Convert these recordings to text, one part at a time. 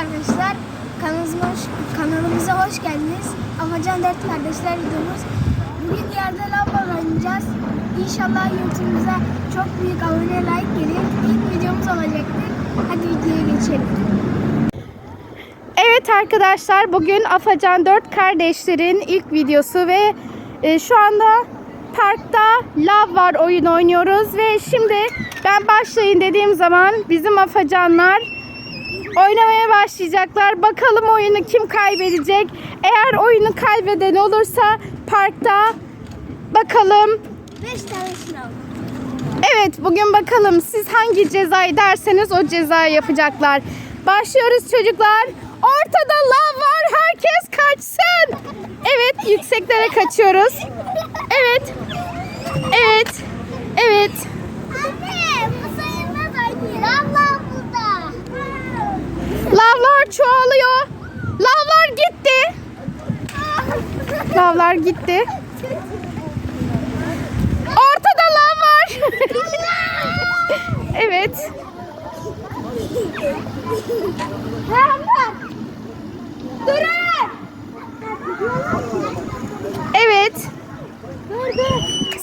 arkadaşlar. Kanalımıza hoş, kanalımıza hoş geldiniz. Afacan Dert Kardeşler videomuz. Bugün yerde lamba oynayacağız. İnşallah YouTube'umuza çok büyük abone like gelir. İlk videomuz olacaktır. Hadi videoya geçelim. Evet arkadaşlar bugün Afacan 4 kardeşlerin ilk videosu ve e, şu anda parkta lav var oyun oynuyoruz ve şimdi ben başlayın dediğim zaman bizim Afacanlar oynamaya başlayacaklar. Bakalım oyunu kim kaybedecek? Eğer oyunu kaybeden olursa parkta bakalım 5 tane sınav. Evet bugün bakalım siz hangi cezayı derseniz o cezayı yapacaklar. Başlıyoruz çocuklar. Ortada lav var. Herkes kaçsın. Evet yükseklere kaçıyoruz. Evet. Evet. Evet. Anne bu sayılmaz anne. Lamba burada. Lavlar çoğalıyor. Lavlar gitti. Lavlar gitti. Ortada lav var. evet. Durun. Evet.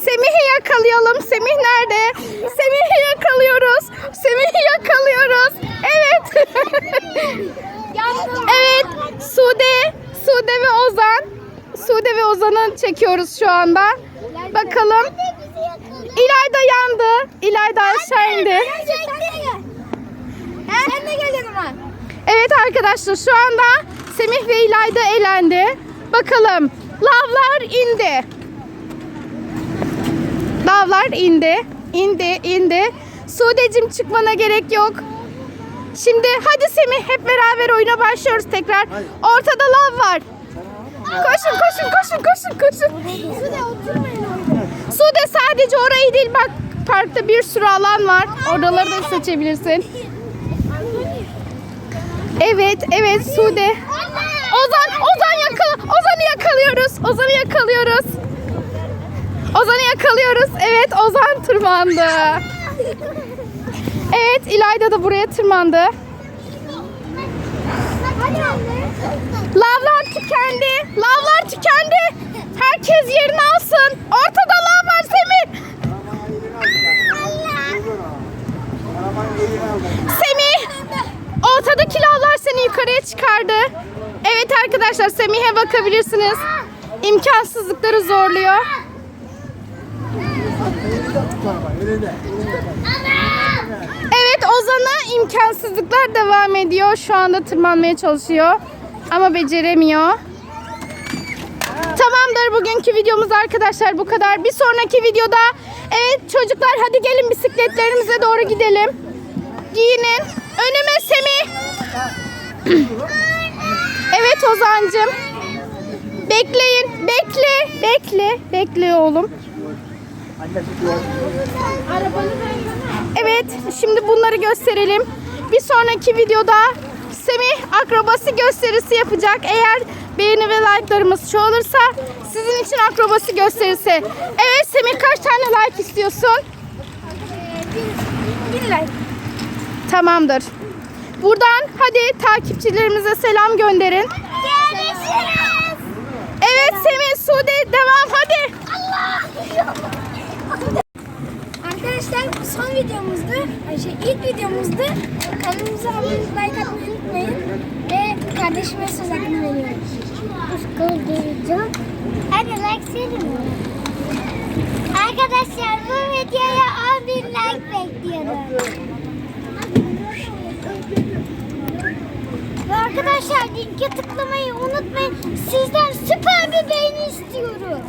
Semih'i yakalayalım. Semih nerede? Semih'i yakalıyoruz. Semih'i yakalıyoruz. Evet. Sude, Sude ve Ozan. Sude ve Ozan'ı çekiyoruz şu anda. Bakalım. İlayda yandı. İlayda aşağı indi. Sen de gel yanıma. Evet arkadaşlar şu anda Semih ve İlayda elendi. Bakalım. Lavlar indi. Lavlar indi. İndi, indi. Sude'cim çıkmana gerek yok. Şimdi hadi Semih hep beraber oyuna başlıyoruz tekrar. Ortada lav var. Koşun koşun koşun koşun koşun. Şurada oturmayın orada. Sude sadece orayı değil bak parkta bir sürü alan var. Oraları da seçebilirsin. Evet evet Sude. Ozan Ozan yakala Ozan'ı yakalıyoruz. Ozan'ı yakalıyoruz. Ozan'ı yakalıyoruz. Evet Ozan tırmandı. Evet İlayda da buraya tırmandı. Hadi anne. Lavlar tükendi. Lavlar tükendi. Herkes yerini alsın. Ortada lav var Semih. Semih. Ortadaki lavlar seni yukarıya çıkardı. Evet arkadaşlar Semih'e bakabilirsiniz. İmkansızlıkları zorluyor. Ozan'a imkansızlıklar devam ediyor. Şu anda tırmanmaya çalışıyor. Ama beceremiyor. Tamamdır bugünkü videomuz arkadaşlar bu kadar. Bir sonraki videoda evet çocuklar hadi gelin bisikletlerimize doğru gidelim. Giyinin. Önüme Semih. evet Ozancım. Bekleyin. Bekle. Bekle. Bekle oğlum. Evet, şimdi bunları gösterelim. Bir sonraki videoda Semih akrobasi gösterisi yapacak. Eğer beğeni ve like'larımız çoğalırsa sizin için akrobasi gösterisi. Evet Semih kaç tane like istiyorsun? Bir like. Tamamdır. Buradan hadi takipçilerimize selam gönderin. Görüşürüz. Evet Semih, Sude devam hadi. Bu son videomuzdu. Ay Şey, ilk videomuzdu. Kanalımıza abone like atmayı unutmayın. Ve kardeşime söz hakkını veriyorum. Iskulduracağım. Hadi like senin. Arkadaşlar bu videoya 10 bin like bekliyorum. Arkadaşlar linke tıklamayı unutmayın. Sizden süper bir beğeni istiyoruz.